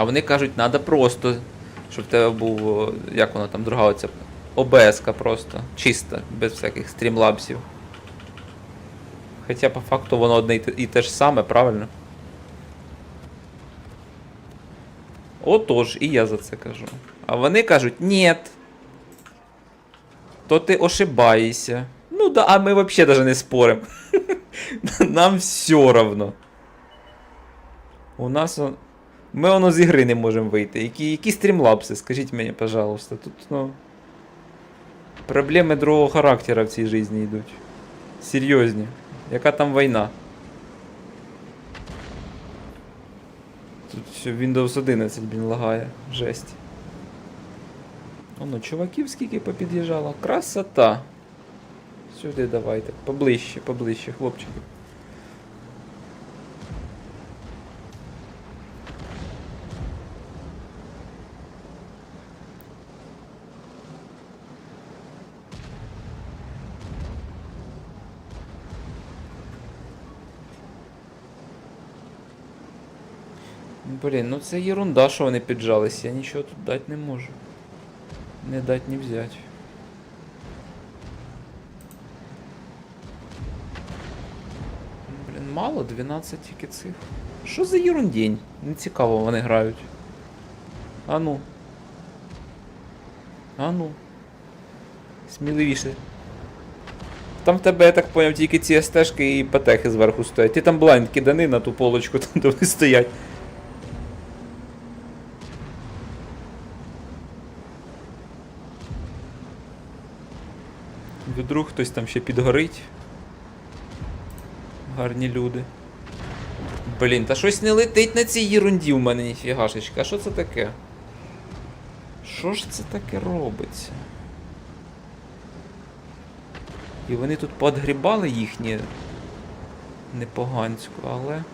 А вони кажуть, треба просто, щоб в тебе був, як вона там друга оця, ОБС-ка просто, чиста, без всяких стрімлапсів. Хоча по факту воно одне і те, ж саме, правильно? Отож, і я за це кажу. А вони кажуть, ні. То ти ошибаєшся. Ну да, а ми взагалі даже не споримо. Нам все равно. У нас он... Ми воно з ігри не можемо вийти. Які, які стрімлапси, скажіть мені, пожалуйста. Тут, ну. Проблеми другого характера в цій житті йдуть. Серйозні. Яка там війна? Тут Windows 11, блін, лагає. Жесть. Оно, чуваків скільки попід'їжджало. Красота. Сюди давайте. Поближче, поближче, хлопчики. Блін, ну це ерунда, що вони піджались. Я нічого тут дати не можу. Не дать, не взять. Блін, мало, 12 тільки цих. Що за ерундень? Не цікаво вони грають. А ну. А ну. Сміливіше. Там в тебе, я так поняв, тільки ці стежки і патехи зверху стоять. Ти там блайнд кидани на ту полочку, там де вони стоять. Вдруг хтось там ще підгорить. Гарні люди. Блін, та щось не летить на цій єрунді у мене ніфігашечка. А що це таке? Що ж це таке робиться? І вони тут подгрібали їхні непоганську, але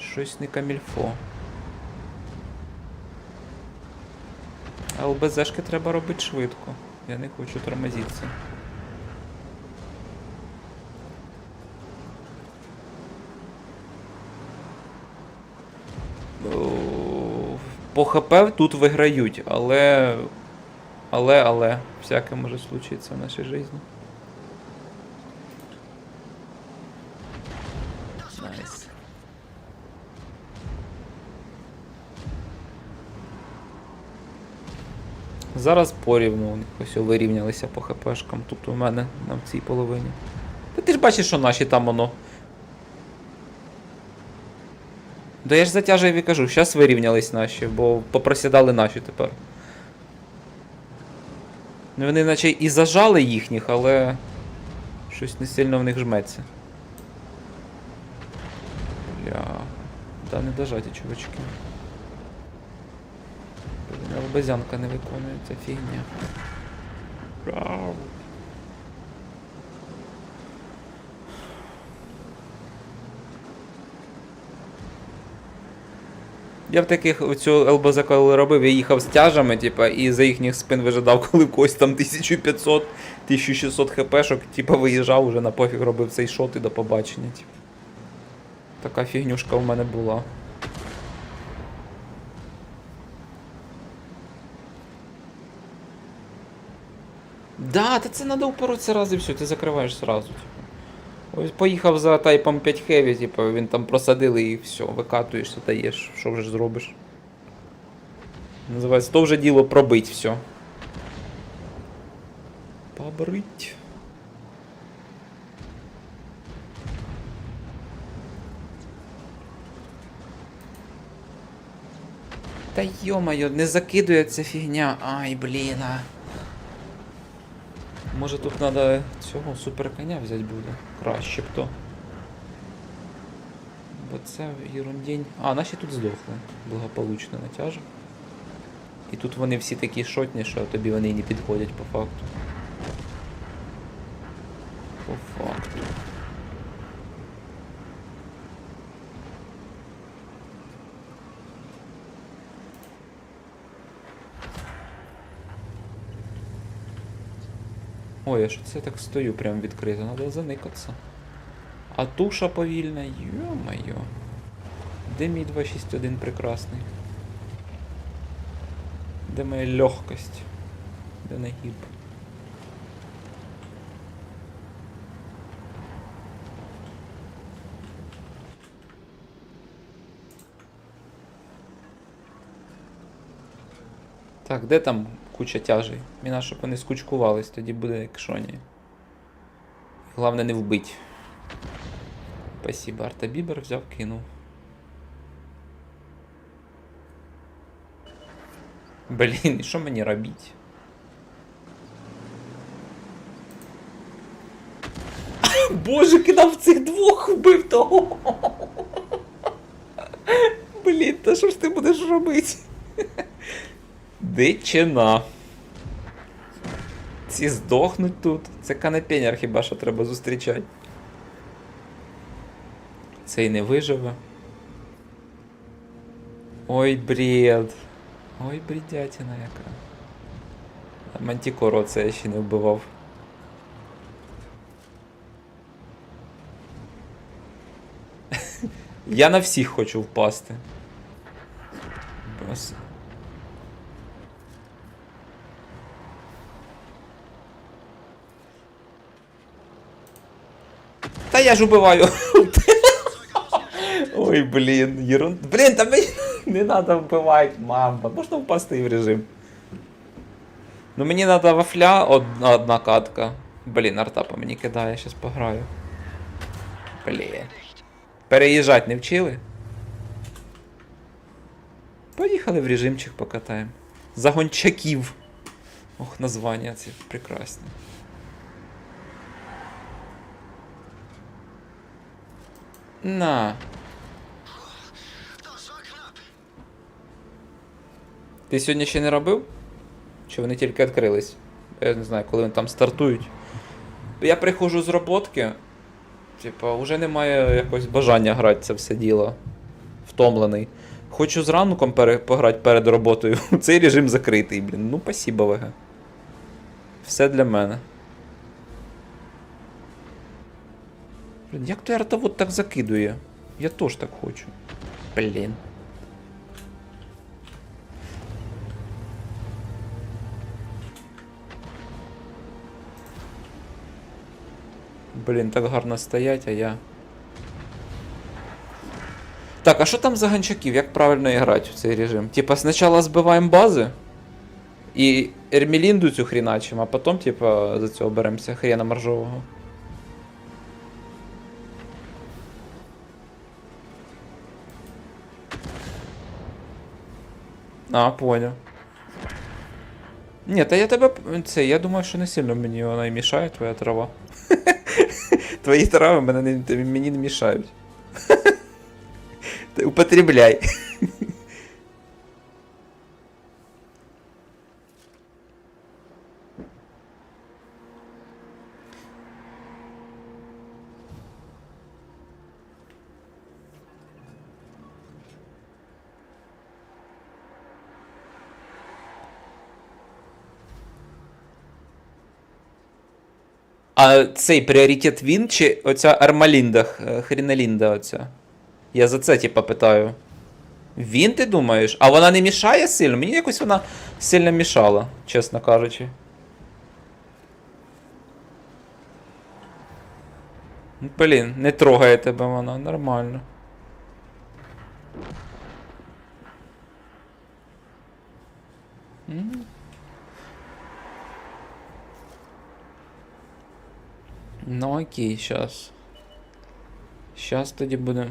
щось не камільфо. А ЛБЗшки треба робити швидко. Я не хочу тормозитися. О, По ХП тут виграють, але. Але, але, всяке може случитися в нашій житті. Зараз порівну ось вирівнялися по хпшкам. Тут у мене на цій половині. Та ти ж бачиш, що наші там воно. Да я ж затяжаю і кажу, зараз вирівнялись наші, бо попросідали наші тепер. Вони наче і зажали їхніх, але щось не сильно в них жметься. Бля. Да не дожаті, чувачки. Лобезянка не виконується фігня. Рау. Я в таких цю ЛБЗ коли робив, я їхав з тяжами, типа, і за їхніх спин вижидав, коли когось там 1500, 1600 хпшок, типа виїжджав уже на пофіг робив цей шот і до побачення. Типа. Така фігнюшка в мене була. Да, та це треба упоротися раз і все, ти закриваєш сразу. Типу. Ось поїхав за тайпом 5 Heavy, типу, він там просадили і все, викатуєшся, даєш, що вже ж зробиш. Називається, то вже діло пробить все. Побрить. Та йо-моє, не закидує ця фігня. Ай, блін. Може тут треба цього суперконя взяти буде. Краще б то. Бо це ерундень. А, наші тут здохли. Благополучно натяжок. І тут вони всі такі шотні, що тобі вони і не підходять по факту. По факту. Ой, а що це я так стою прям відкрито? Надо заникатися. А туша повільна, йо-моє. Де мій 261 прекрасний? Де моя легкость? Де нагиб? Так, де там куча тяжей? Міна, щоб вони скучкувались, тоді буде як шоні. Головне не вбить. Спасибо, Арта Бібер взяв, кинув. Блін, і що мені робити? Боже, кидав цих двох вбив того. Блін, та що ж ти будеш робити? Дичина. Ці здохнуть тут. Це канапеняр хіба що треба зустрічати. Цей не виживе. Ой, бред. Ой, бредятина яка. А Мантікоро це я ще не вбивав. Я на всіх хочу впасти. Бас. Та я ж убиваю. Ой, блін, ерун... Блін, та мені не треба вбивати, мама. Можна впасти в режим. Ну мені треба вафля одна, одна катка. Блін, арта по мені кидає, я щас пограю. Блін. Переїжджати не вчили? Поїхали в режимчик покатаємо. Загончаків. Ох, названня ці прекрасні. На. Ти сьогодні ще не робив? Чи вони тільки відкрились? Я не знаю, коли вони там стартують. Я приходжу з роботки. Типа, вже немає якогось бажання грати це все діло. Втомлений. Хочу з ранком пере... пограти перед роботою. Цей режим закритий, блін. Ну, спасибо, ВГ. Все для мене. Блін, як то артовод так закидує? Я теж так хочу. Блін. Блін, так гарно стоять, а я. Так, а що там за ганчаків? Як правильно грати в цей режим? Типа спочатку збиваємо бази і Ермелінду цю хріначимо, а потім, типа, за цього беремося хрена моржового. А, понял. Ні, та я тебе. Це, я думаю, що не сильно мені вона і мішає, твоя трава. Твої трави мене не, мені не мішають. Употребляй. А цей пріоритет він чи оця Армалінда, х- Хріналінда оця? Я за це типа питаю. Він, ти думаєш? А вона не мішає сильно? Мені якось вона сильно мішала, чесно кажучи. Ну, Блін, не трогає тебе вона, нормально. М. Ну окей, сейчас. Сейчас тоді буде.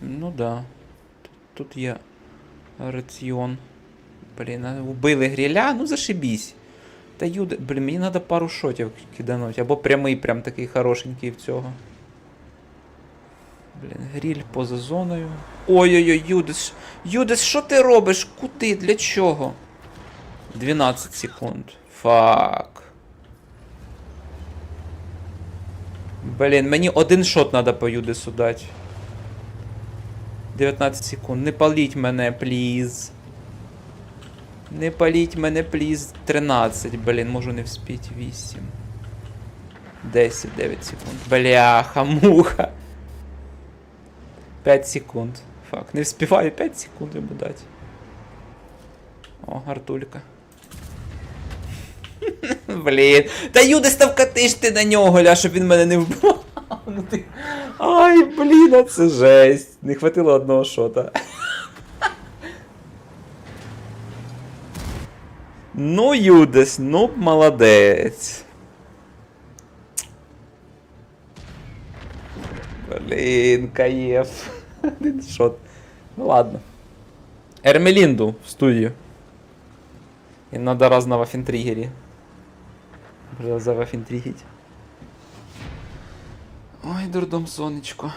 Ну да. Тут є раціон. Блін, а вбили гриля, ну зашибісь. Та юде, блін, мені треба пару шотів кидануть, або прямий, прям такий хорошенький в цього. Гріль поза зоною. Ой-ой-ой, Юдис. Юдис, що ти робиш? Куди? Для чого? 12 секунд. Фак. Блін, мені один шот треба по Юдису дати. 19 секунд. Не паліть мене, пліз. Не паліть мене, пліз. 13, блін, можу не вспіть. 8. 10, 9 секунд. Бляха, муха. 5 секунд. Фак, не вспіваю 5 секунд йому дати. О, Артулька. Блін. Та Юдис ставкатиш ти на нього, ля, щоб він мене не вбив. Ну ти- Ай, блін, а це жесть. Не хватило одного шота. Ну, Юдис, ну молодець. Блін, каєф. Один шот. Ну ладно. Ермелінду в студію. І надо раз на вафінтригері. Вже за. Ой, дурдом сонечко.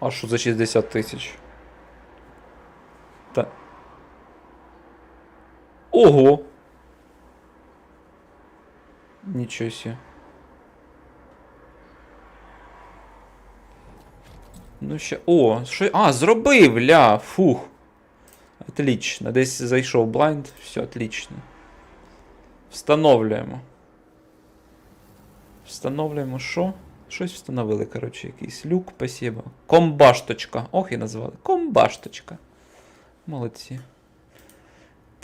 А що за 60 тисяч? Ого! Нічого себе. Ну ще. О, що. А, зробив, ля, фух. Отлично. Десь зайшов блайнд. Все, отлично. Встановлюємо. Встановлюємо що? Щось встановили, коротше, якийсь люк, спасибо. Комбашточка. Ох і назвали. Комбашточка. Молодці.